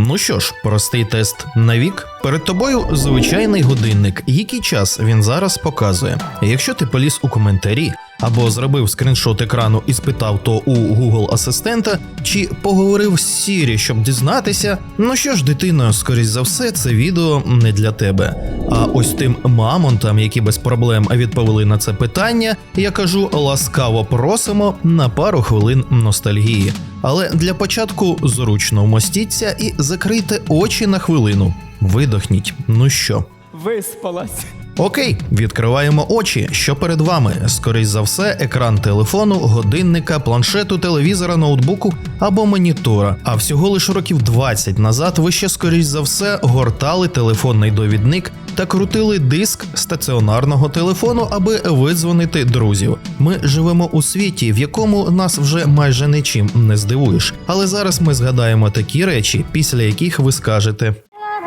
Ну що ж, простий тест на вік. Перед тобою звичайний годинник. Який час він зараз показує? Якщо ти поліз у коментарі або зробив скріншот екрану і спитав то у Google асистента, чи поговорив з Siri, щоб дізнатися, ну що ж, дитино, скоріш за все, це відео не для тебе. А ось тим мамонтам, які без проблем відповіли на це питання, я кажу ласкаво просимо на пару хвилин ностальгії. Але для початку зручно вмостіться і закрийте очі на хвилину. Видохніть. Ну що? Виспалась. Окей, відкриваємо очі. Що перед вами? Скоріш за все, екран телефону, годинника, планшету, телевізора, ноутбуку або монітора. А всього лиш років 20 назад ви ще скоріш за все гортали телефонний довідник та крутили диск стаціонарного телефону, аби видзвонити друзів. Ми живемо у світі, в якому нас вже майже нічим не здивуєш. Але зараз ми згадаємо такі речі, після яких ви скажете.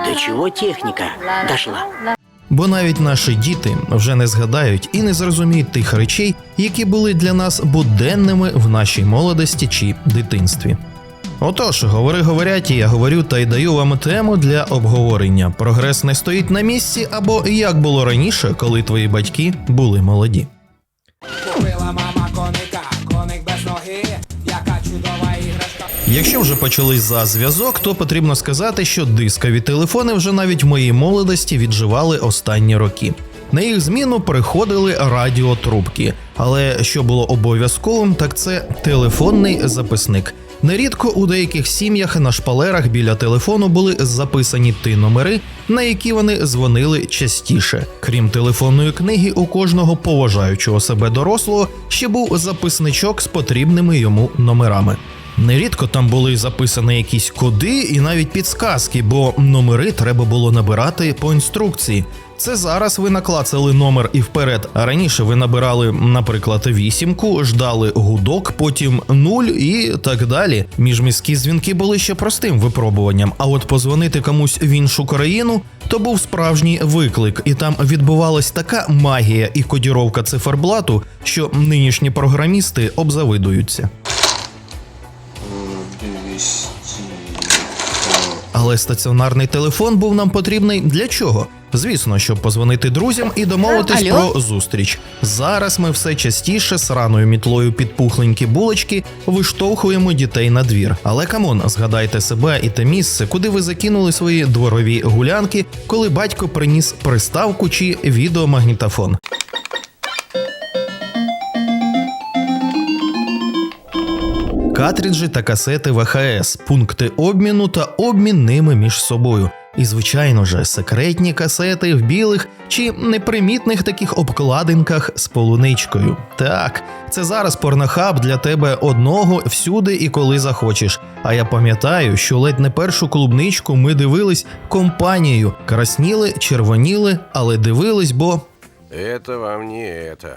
До чего техника дошла? Бо навіть наші діти вже не згадають і не зрозуміють тих речей, які були для нас буденними в нашій молодості чи дитинстві. Отож, говори говорять, і я говорю та й даю вам тему для обговорення. Прогрес не стоїть на місці, або як було раніше, коли твої батьки були молоді. Якщо вже почались за зв'язок, то потрібно сказати, що дискові телефони вже навіть в моїй молодості відживали останні роки. На їх зміну приходили радіотрубки, але що було обов'язковим, так це телефонний записник. Нерідко у деяких сім'ях на шпалерах біля телефону були записані ті номери, на які вони дзвонили частіше. Крім телефонної книги, у кожного поважаючого себе дорослого ще був записничок з потрібними йому номерами. Нерідко там були записані якісь коди і навіть підсказки, бо номери треба було набирати по інструкції. Це зараз ви наклацали номер і вперед. А раніше ви набирали, наприклад, вісімку, ждали гудок, потім нуль і так далі. Міжміські дзвінки були ще простим випробуванням. А от позвонити комусь в іншу країну то був справжній виклик, і там відбувалась така магія і кодіровка циферблату, що нинішні програмісти обзавидуються. Але стаціонарний телефон був нам потрібний для чого? Звісно, щоб позвонити друзям і домовитись Алло? про зустріч. Зараз ми все частіше сраною мітлою під пухленькі булочки виштовхуємо дітей на двір. Але камон, згадайте себе і те місце, куди ви закинули свої дворові гулянки, коли батько приніс приставку чи відеомагнітофон. Картриджі та касети ВХС, пункти обміну та обмін ними між собою. І, звичайно же, секретні касети в білих чи непримітних таких обкладинках з полуничкою. Так, це зараз порнохаб для тебе одного всюди і коли захочеш. А я пам'ятаю, що ледь не першу клубничку ми дивились компанією, красніли, червоніли, але дивились, бо Это вам не это.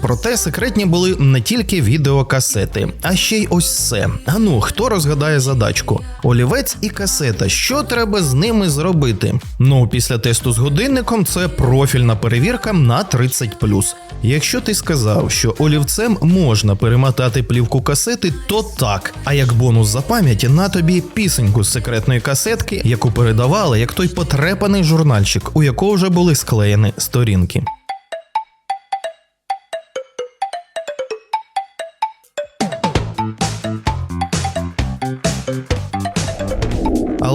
Проте секретні були не тільки відеокасети, а ще й ось це. А ну, хто розгадає задачку? Олівець і касета. Що треба з ними зробити? Ну, після тесту з годинником це профільна перевірка на 30+. Якщо ти сказав, що олівцем можна перемотати плівку касети, то так. А як бонус за пам'яті на тобі пісеньку з секретної касетки, яку передавали як той потрепаний журнальчик, у якого вже були склеєні сторінки.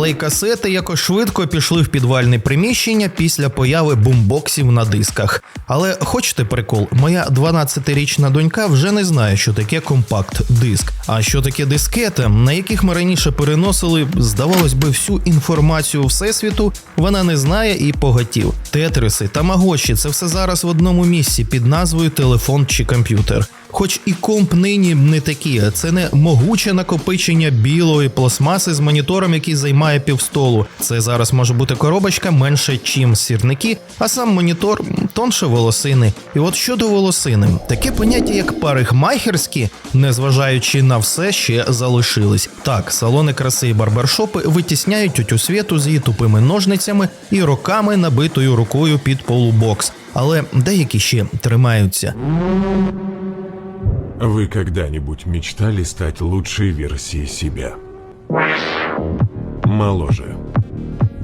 Але й касети якось швидко пішли в підвальне приміщення після появи бумбоксів на дисках. Але хочете прикол, моя 12-річна донька вже не знає, що таке компакт-диск. А що таке дискета, на яких ми раніше переносили, здавалось би, всю інформацію всесвіту, вона не знає і поготів. Тетриси, та тамагочі це все зараз в одному місці під назвою телефон чи комп'ютер. Хоч і комп нині не такі, це не могуче накопичення білої пластмаси з монітором, який займає півстолу. Це зараз може бути коробочка менше, чим сірники, а сам монітор тонше волосини. І от щодо волосини, таке поняття, як парикмахерські, незважаючи на все, ще залишились. Так, салони краси і барбершопи витісняють тютю світу з її тупими ножницями і роками набитою рукою під полубокс. Але деякі ще тримаються. Вы когда-нибудь мечтали стать лучшей версией себя? Моложе.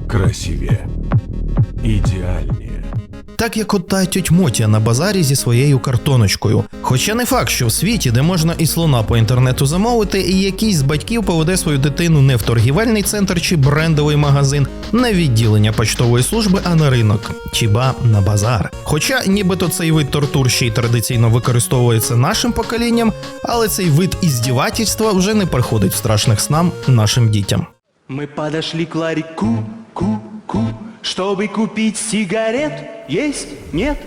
Красивее. Идеальнее. Так як от та тьоть Мотя на базарі зі своєю картоночкою. Хоча не факт, що в світі, де можна і слона по інтернету замовити, і якийсь з батьків поведе свою дитину не в торгівельний центр чи брендовий магазин, в відділення почтової служби, а на ринок, чи ба на базар. Хоча нібито цей вид тортур ще й традиційно використовується нашим поколінням, але цей вид іздівательства вже не приходить в страшних снам нашим дітям. Мы подошли к ларьку, ку, ку, чтобы купить сигарет. Есть? Нет?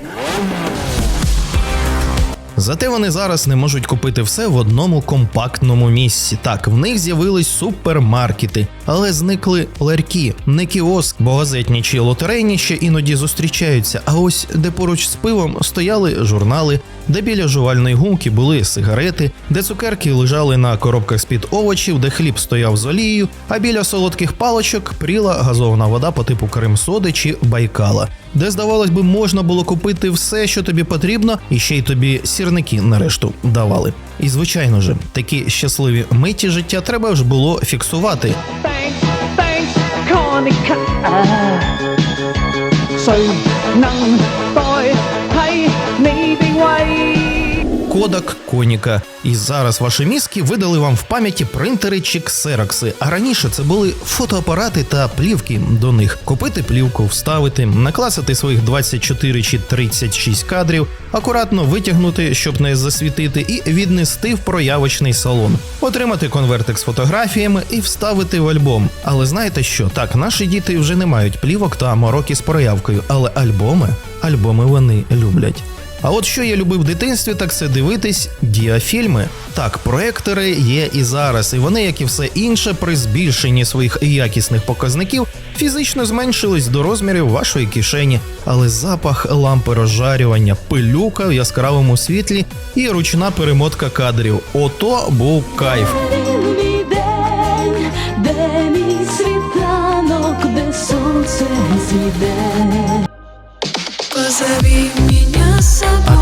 Зате вони зараз не можуть купити все в одному компактному місці. Так, в них з'явились супермаркети, але зникли ларьки, не кіоск, бо газетні чи лотерейні ще іноді зустрічаються. А ось де поруч з пивом стояли журнали, де біля жувальної гумки були сигарети, де цукерки лежали на коробках з-під овочів, де хліб стояв з олією, а біля солодких палочок пріла газована вода по типу Крим-соди чи Байкала, де, здавалось би, можна було купити все, що тобі потрібно, і ще й тобі сірники нарешту давали. І звичайно ж, такі щасливі миті життя треба ж було фіксувати. thanks, Кодак Коніка. І зараз ваші мізки видали вам в пам'яті принтери чи ксерокси. А раніше це були фотоапарати та плівки до них. Купити плівку, вставити, накласити своїх 24 чи 36 кадрів, акуратно витягнути, щоб не засвітити, і віднести в проявочний салон, отримати конвертик з фотографіями і вставити в альбом. Але знаєте що? Так, наші діти вже не мають плівок та мороки з проявкою, але альбоми, альбоми вони люблять. А от що я любив в дитинстві, так це дивитись діафільми. Так, проектори є і зараз, і вони, як і все інше, при збільшенні своїх якісних показників фізично зменшились до розмірів вашої кишені, але запах лампи розжарювання, пилюка в яскравому світлі і ручна перемотка кадрів. Ото був кайф. Де мій світанок, де сонце зійде. Позови мене собою. А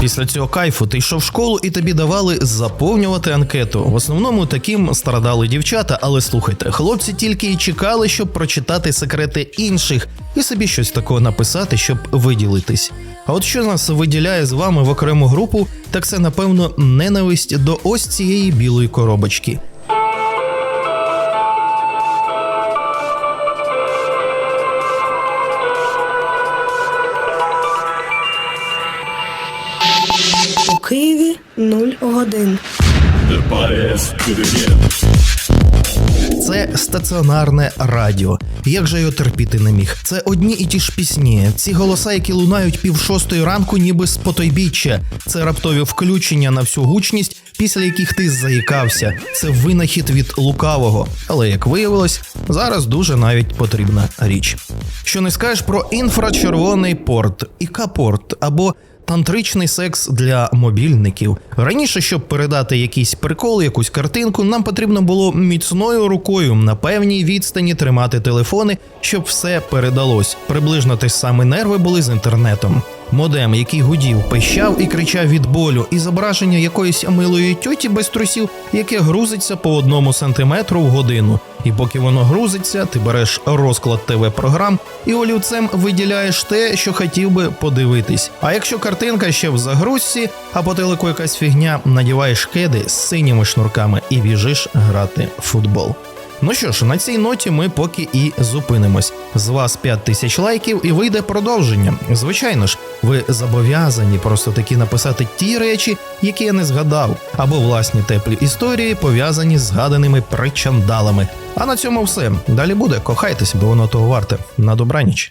після цього кайфу ти йшов в школу і тобі давали заповнювати анкету. В основному таким страдали дівчата, але слухайте, хлопці тільки і чекали, щоб прочитати секрети інших і собі щось такого написати, щоб виділитись. А от що нас виділяє з вами в окрему групу, так це напевно ненависть до ось цієї білої коробочки. У Києві 0 годин. Це стаціонарне радіо. Як же його терпіти не міг? Це одні і ті ж пісні. Ці голоса, які лунають пів шостої ранку, ніби з потойбіччя. Це раптові включення на всю гучність, після яких ти заїкався. Це винахід від лукавого. Але як виявилось, зараз дуже навіть потрібна річ. Що не скажеш про інфрачервоний порт, ІК-порт або Тантричний секс для мобільників. Раніше, щоб передати якийсь прикол, якусь картинку, нам потрібно було міцною рукою на певній відстані тримати телефони, щоб все передалось. Приблизно те ж саме нерви були з інтернетом. Модем, який гудів, пищав і кричав від болю, і зображення якоїсь милої тьоті без трусів, яке грузиться по одному сантиметру в годину. І поки воно грузиться, ти береш розклад ТВ програм і олівцем виділяєш те, що хотів би подивитись. А якщо картинка ще в загрузці, а по телеку якась фігня, надіваєш кеди з синіми шнурками і біжиш грати в футбол. Ну що ж, на цій ноті ми поки і зупинимось. З вас 5 тисяч лайків і вийде продовження. Звичайно ж, ви зобов'язані просто таки написати ті речі, які я не згадав, або власні теплі історії, пов'язані з згаданими причандалами. А на цьому все. Далі буде. Кохайтесь, бо воно того варте. На добраніч.